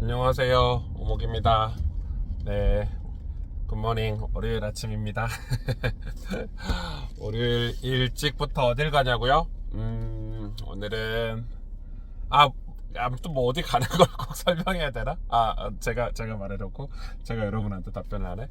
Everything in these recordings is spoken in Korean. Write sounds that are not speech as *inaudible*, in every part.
안녕하세요. 오목입니다. 네. 굿모닝. 월요일 아침입니다. *laughs* 월요일 일찍부터 어딜 가냐고요? 음, 오늘은 아, 아무튼 뭐 어디 가는 걸 꼭 *laughs* 설명해야 되나? 아, 제가 제가 말해놓고 제가 여러분한테 답변을 하네.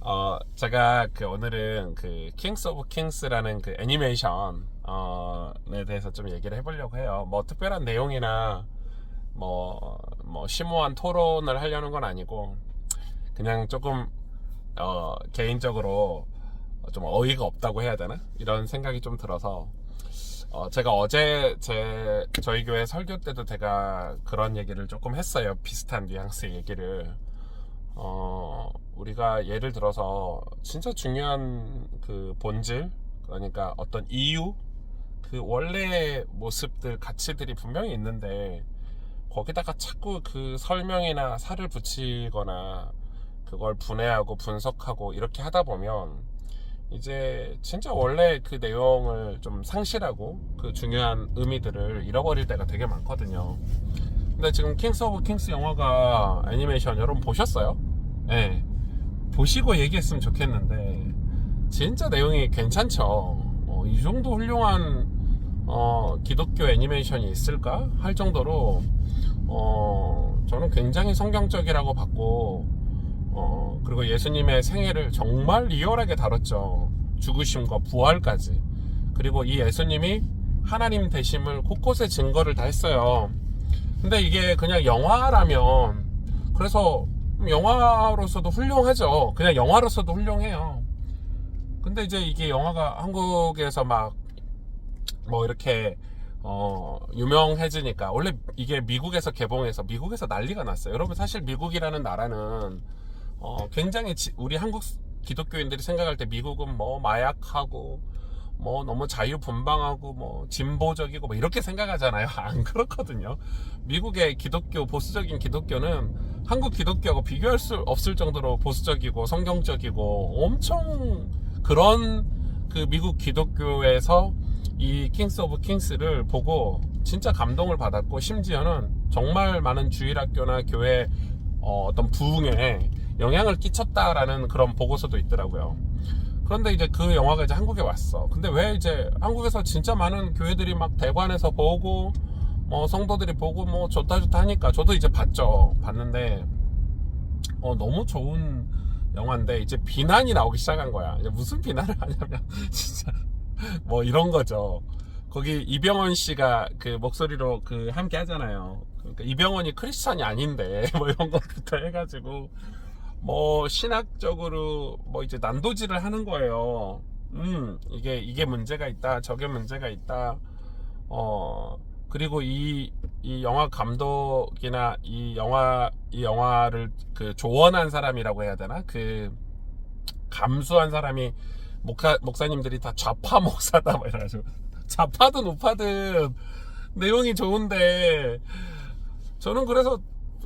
어, 제가 그 오늘은 그 킹스 오브 킹스라는 그 애니메이션 어에 대해서 좀 얘기를 해보려고 해요. 뭐 특별한 내용이나 뭐, 뭐, 심오한 토론을 하려는 건 아니고, 그냥 조금, 어, 개인적으로 좀 어이가 없다고 해야 되나? 이런 생각이 좀 들어서, 어, 제가 어제 제, 저희 교회 설교 때도 제가 그런 얘기를 조금 했어요. 비슷한 뉘앙스의 얘기를. 어, 우리가 예를 들어서 진짜 중요한 그 본질, 그러니까 어떤 이유, 그 원래의 모습들, 가치들이 분명히 있는데, 거기다가 자꾸 그 설명이나 살을 붙이거나 그걸 분해하고 분석하고 이렇게 하다 보면 이제 진짜 원래 그 내용을 좀 상실하고 그 중요한 의미들을 잃어버릴 때가 되게 많거든요. 근데 지금 킹스 오브 킹스 영화가 애니메이션 여러분 보셨어요? 네. 보시고 얘기했으면 좋겠는데 진짜 내용이 괜찮죠. 어, 이 정도 훌륭한 어, 기독교 애니메이션이 있을까 할 정도로 어, 저는 굉장히 성경적이라고 봤고 어, 그리고 예수님의 생애를 정말 리얼하게 다뤘죠. 죽으심과 부활까지. 그리고 이 예수님이 하나님 되심을 곳곳에 증거를 다 했어요. 근데 이게 그냥 영화라면 그래서 영화로서도 훌륭하죠. 그냥 영화로서도 훌륭해요. 근데 이제 이게 영화가 한국에서 막 뭐 이렇게 어, 유명해지니까 원래 이게 미국에서 개봉해서 미국에서 난리가 났어요. 여러분 사실 미국이라는 나라는 어, 굉장히 지- 우리 한국 기독교인들이 생각할 때 미국은 뭐 마약하고 뭐 너무 자유분방하고 뭐 진보적이고 뭐 이렇게 생각하잖아요. *laughs* 안 그렇거든요. 미국의 기독교 보수적인 기독교는 한국 기독교하고 비교할 수 없을 정도로 보수적이고 성경적이고 엄청 그런 그 미국 기독교에서 이 킹스 오브 킹스를 보고 진짜 감동을 받았고 심지어는 정말 많은 주일학교나 교회 어, 어떤 부흥에 영향을 끼쳤다라는 그런 보고서도 있더라고요. 그런데 이제 그 영화가 이제 한국에 왔어. 근데 왜 이제 한국에서 진짜 많은 교회들이 막 대관해서 보고 뭐 성도들이 보고 뭐 좋다 좋다 하니까 저도 이제 봤죠. 봤는데 어 너무 좋은 영화인데 이제 비난이 나오기 시작한 거야. 무슨 비난을 하냐면 *laughs* 진짜 *laughs* 뭐 이런 거죠. 거기 이병헌 씨가 그 목소리로 그 함께 하잖아요. 그러니까 이병헌이 크리스찬이 아닌데 *laughs* 뭐 이런 것부터 해가지고 뭐 신학적으로 뭐 이제 난도질을 하는 거예요. 음 이게 이게 문제가 있다, 저게 문제가 있다. 어 그리고 이 이 영화 감독이나 이 영화 이 영화를 그 조언한 사람이라고 해야 되나 그 감수한 사람이 목사, 목사님들이 다 좌파 목사다 뭐 이래가지고 좌파든 우파든 내용이 좋은데 저는 그래서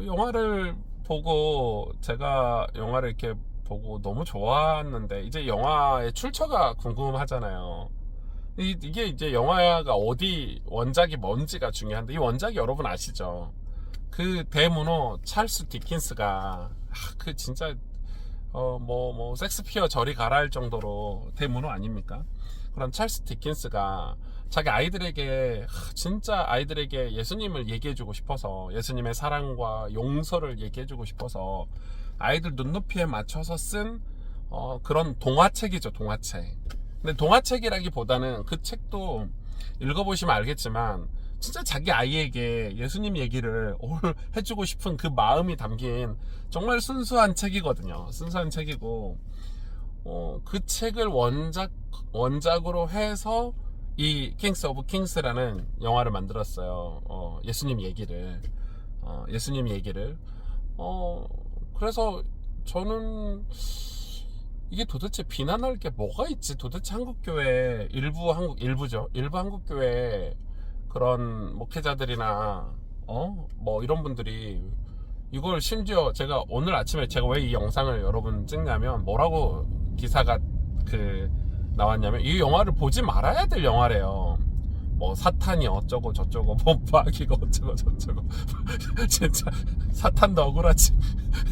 영화를 보고 제가 영화를 이렇게 보고 너무 좋았는데 이제 영화의 출처가 궁금하잖아요. 이, 이게 이제 영화가 어디 원작이 뭔지가 중요한데 이 원작이 여러분 아시죠? 그 대문호 찰스 디킨스가 아, 그 진짜 어 뭐 뭐 섹스피어 저리 가라 할 정도로 대문호 아닙니까? 그런 찰스 디킨스가 자기 아이들에게 하, 진짜 아이들에게 예수님을 얘기해주고 싶어서 예수님의 사랑과 용서를 얘기해주고 싶어서 아이들 눈높이에 맞춰서 쓴 어, 그런 동화책이죠 동화책. 근데 동화책이라기보다는 그 책도 읽어보시면 알겠지만 진짜 자기 아이에게 예수님 얘기를 올 *laughs* 해주고 싶은 그 마음이 담긴 정말 순수한 책이거든요. 순수한 책이고 어, 그 책을 원작 원작으로 해서 이 킹스 오브 킹스라는 영화를 만들었어요. 어, 예수님 얘기를 어, 예수님 얘기를 어, 그래서 저는 이게 도대체 비난할 게 뭐가 있지? 도대체 한국 교회 일부 한국 일부죠. 일부 한국 교회 그런 목회자들이나 어 뭐 이런 분들이 이걸 심지어 제가 오늘 아침에 제가 왜 이 영상을 여러분 찍냐면 뭐라고 기사가 그 나왔냐면 이 영화를 보지 말아야 될 영화래요. 뭐 사탄이 어쩌고 저쩌고 *laughs* 뭐 마귀가 어쩌고 저쩌고. *laughs* 진짜 사탄도 억울하지.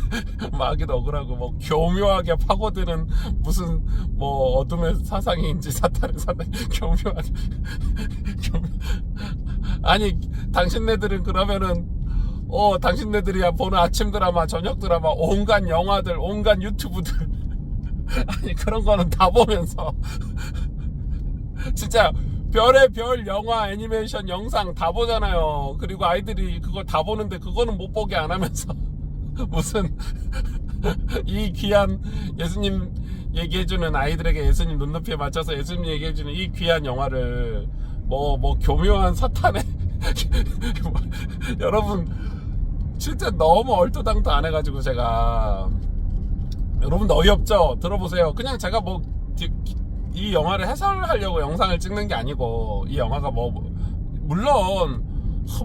*laughs* 마귀도 억울하고 뭐 교묘하게 파고드는 무슨 뭐 어둠의 사상인지 사탄의 사상 교묘하게. 교묘 아니 당신네들은 그러면은 어 당신네들이야 보는 아침 드라마 저녁 드라마 온갖 영화들 온갖 유튜브들. 아니 그런 거는 다 보면서. 진짜 별의 별 영화 애니메이션 영상 다 보잖아요 그리고 아이들이 그걸 다 보는데 그거는 못 보게 안 하면서 *laughs* 무슨 *laughs* 이 귀한 예수님 얘기해주는 아이들에게 예수님 눈높이에 맞춰서 예수님 얘기해주는 이 귀한 영화를 뭐뭐 교묘한 사탄의 뭐, *laughs* 여러분 진짜 너무 얼토당토 안 해가지고 제가 여러분 어이없죠? 들어보세요. 그냥 제가 뭐 이 영화를 해설하려고 영상을 찍는 게 아니고 이 영화가 뭐 물론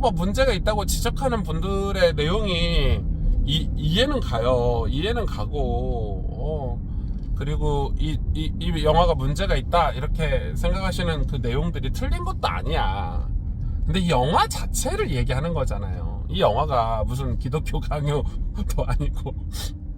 뭐 문제가 있다고 지적하는 분들의 내용이 이, 이해는 가요. 이해는 가고 어, 그리고 이, 이, 이 영화가 문제가 있다 이렇게 생각하시는 그 내용들이 틀린 것도 아니야. 근데 이 영화 자체를 얘기하는 거잖아요. 이 영화가 무슨 기독교 강요도 *laughs* 아니고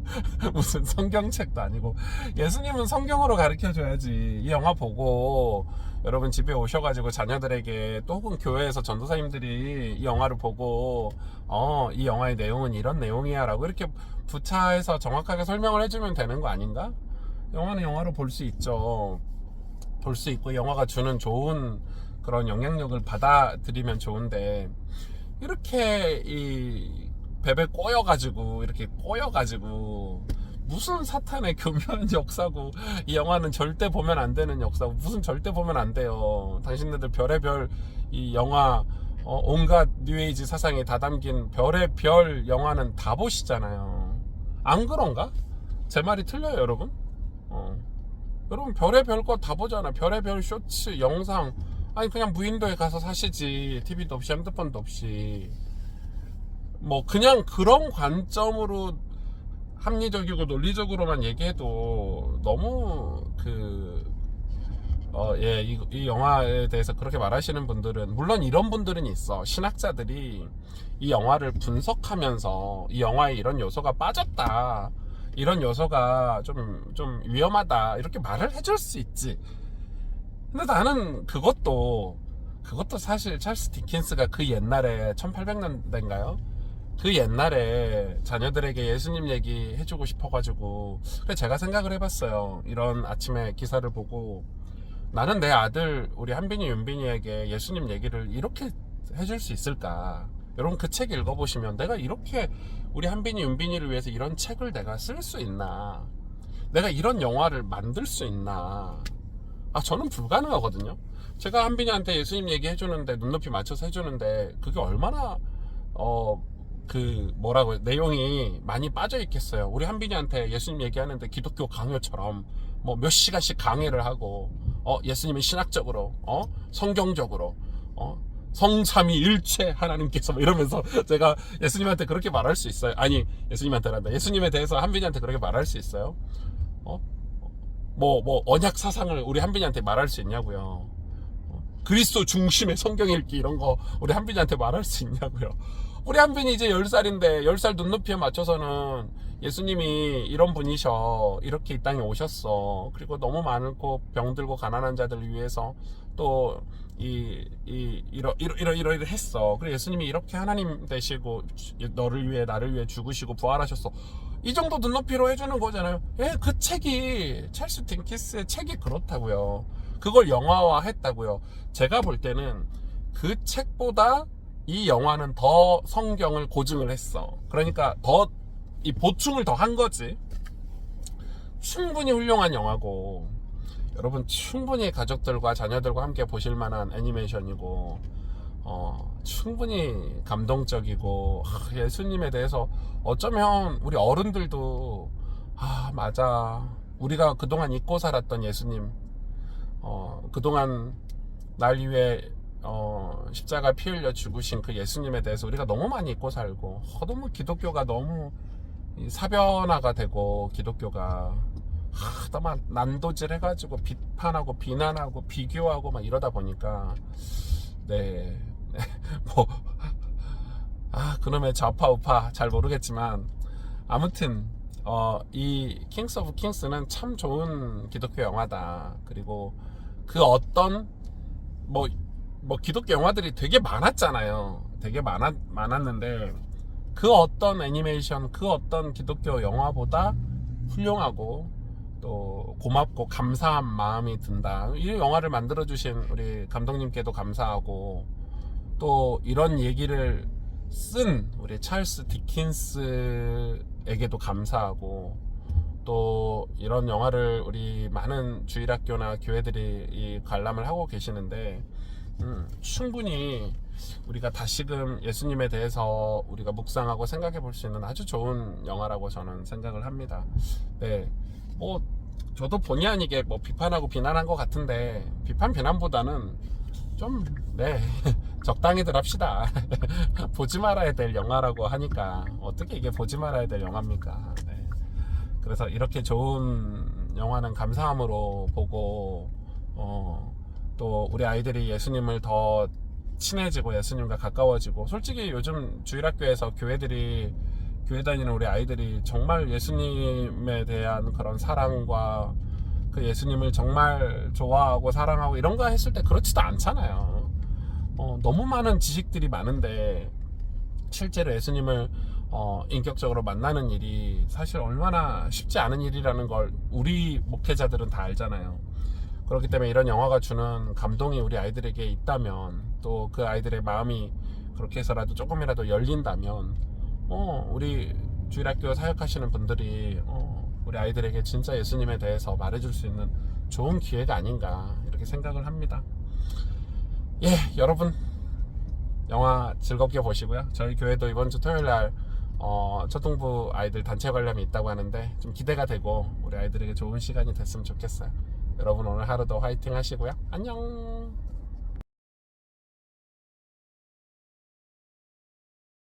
*laughs* 무슨 성경책도 아니고 예수님은 성경으로 가르쳐 줘야지. 이 영화 보고 여러분 집에 오셔가지고 자녀들에게 또 혹은 교회에서 전도사님들이 이 영화를 보고 어 이 영화의 내용은 이런 내용이야 라고 이렇게 부차해서 정확하게 설명을 해주면 되는 거 아닌가? 영화는 영화로 볼 수 있죠. 볼 수 있고 영화가 주는 좋은 그런 영향력을 받아들이면 좋은데 이렇게 이 베베 꼬여가지고 이렇게 꼬여가지고 무슨 사탄의 교묘한 *laughs* 역사고 이 영화는 절대 보면 안 되는 역사고 무슨 절대 보면 안 돼요 당신네들 별의 별 이 영화 어, 온갖 뉴에이지 사상이 다 담긴 별의 별 영화는 다 보시잖아요 안 그런가? 제 말이 틀려요 여러분? 어. 여러분 별의 별 거 다 보잖아 별의 별 쇼츠 영상 아니 그냥 무인도에 가서 사시지 TV도 없이 핸드폰도 없이 뭐 그냥 그런 관점으로 합리적이고 논리적으로만 얘기해도 너무 그 어, 예, 이, 이 영화에 대해서 그렇게 말하시는 분들은, 물론 이런 분들은 있어. 신학자들이 이 영화를 분석하면서 이 영화에 이런 요소가 빠졌다. 이런 요소가 좀, 좀 위험하다. 이렇게 말을 해줄 수 있지. 근데 나는 그것도, 그것도 사실 찰스 디킨스가 그 옛날에 1800년대인가요? 그 옛날에 자녀들에게 예수님 얘기 해주고 싶어가지고 그래서 제가 생각을 해봤어요. 이런 아침에 기사를 보고 나는 내 아들 우리 한빈이 윤빈이에게 예수님 얘기를 이렇게 해줄 수 있을까? 여러분 그 책 읽어보시면 내가 이렇게 우리 한빈이 윤빈이를 위해서 이런 책을 내가 쓸 수 있나? 내가 이런 영화를 만들 수 있나? 아 저는 불가능하거든요. 제가 한빈이한테 예수님 얘기 해주는데 눈높이 맞춰서 해주는데 그게 얼마나 어 그 뭐라고 내용이 많이 빠져 있겠어요. 우리 한빈이한테 예수님 얘기하는데 기독교 강요처럼 뭐 몇 시간씩 강의를 하고 어 예수님이 신학적으로 어 성경적으로 어 성삼위 일체 하나님께서 뭐 이러면서 *laughs* 제가 예수님한테 그렇게 말할 수 있어요. 아니 예수님한테란다. 예수님에 대해서 한빈이한테 그렇게 말할 수 있어요. 어? 뭐, 뭐, 언약 사상을 우리 한빈이한테 말할 수 있냐고요. 어? 그리스도 중심의 성경 읽기 이런 거 우리 한빈이한테 말할 수 있냐고요. 우리 한빈이 이제 10살인데 10살 눈높이에 맞춰서는 예수님이 이런 분이셔. 이렇게 이 땅에 오셨어. 그리고 너무 많고 병들고 가난한 자들을 위해서 또 이, 이, 이러, 이러, 이러, 이러, 이러 했어. 그리고 예수님이 이렇게 하나님 되시고 너를 위해 나를 위해 죽으시고 부활하셨어. 이 정도 눈높이로 해주는 거잖아요. 예, 그 책이 찰스 딩키스의 책이 그렇다고요. 그걸 영화화 했다고요. 제가 볼 때는 그 책보다 이 영화는 더 성경을 고증을 했어. 그러니까 더 이 보충을 더 한 거지. 충분히 훌륭한 영화고 여러분 충분히 가족들과 자녀들과 함께 보실 만한 애니메이션이고 어, 충분히 감동적이고 아, 예수님에 대해서 어쩌면 우리 어른들도 아 맞아 우리가 그동안 잊고 살았던 예수님 어, 그동안 날 위해 어, 십자가 피 흘려 죽으신 그 예수님에 대해서 우리가 너무 많이 잊고 살고 어, 너무 기독교가 너무 이 사변화가 되고 기독교가 하다 막 난도질 해가지고 비판하고 비난하고 비교하고 막 이러다 보니까 네. *laughs* 뭐, 아, 그놈의 좌파, 우파 잘 모르겠지만, 아무튼, 어, 이 킹스 오브 킹스는 참 좋은 기독교 영화다. 그리고 그 어떤, 뭐, 뭐, 기독교 영화들이 되게 많았잖아요. 되게 많았, 많았는데, 그 어떤 애니메이션, 그 어떤 기독교 영화보다 훌륭하고, 또 고맙고 감사한 마음이 든다. 이 영화를 만들어 주신 우리 감독님께도 감사하고 또 이런 얘기를 쓴 우리 찰스 디킨스에게도 감사하고 또 이런 영화를 우리 많은 주일학교나 교회들이 이 관람을 하고 계시는데 음, 충분히 우리가 다시금 예수님에 대해서 우리가 묵상하고 생각해 볼 수 있는 아주 좋은 영화라고 저는 생각을 합니다. 네. 뭐 저도 본의 아니게 뭐 비판하고 비난한 것 같은데 비판 비난보다는 좀 네 *laughs* 적당히들 합시다 *laughs* 보지 말아야 될 영화라고 하니까 어떻게 이게 보지 말아야 될 영화입니까 네. 그래서 이렇게 좋은 영화는 감사함으로 보고 어, 또 우리 아이들이 예수님을 더 친해지고 예수님과 가까워지고 솔직히 요즘 주일학교에서 교회들이 교회 다니는 우리 아이들이 정말 예수님에 대한 그런 사랑과 그 예수님을 정말 좋아하고 사랑하고 이런 거 했을 때 그렇지도 않잖아요. 어, 너무 많은 지식들이 많은데 실제로 예수님을 어, 인격적으로 만나는 일이 사실 얼마나 쉽지 않은 일이라는 걸 우리 목회자들은 다 알잖아요. 그렇기 때문에 이런 영화가 주는 감동이 우리 아이들에게 있다면 또 그 아이들의 마음이 그렇게 해서라도 조금이라도 열린다면 어, 우리 주일학교 사역하시는 분들이 어, 우리 아이들에게 진짜 예수님에 대해서 말해줄 수 있는 좋은 기회가 아닌가 이렇게 생각을 합니다. 예, 여러분 영화 즐겁게 보시고요. 저희 교회도 이번 주 토요일 날 어, 초등부 아이들 단체 관람이 있다고 하는데 좀 기대가 되고 우리 아이들에게 좋은 시간이 됐으면 좋겠어요. 여러분 오늘 하루도 화이팅 하시고요. 안녕.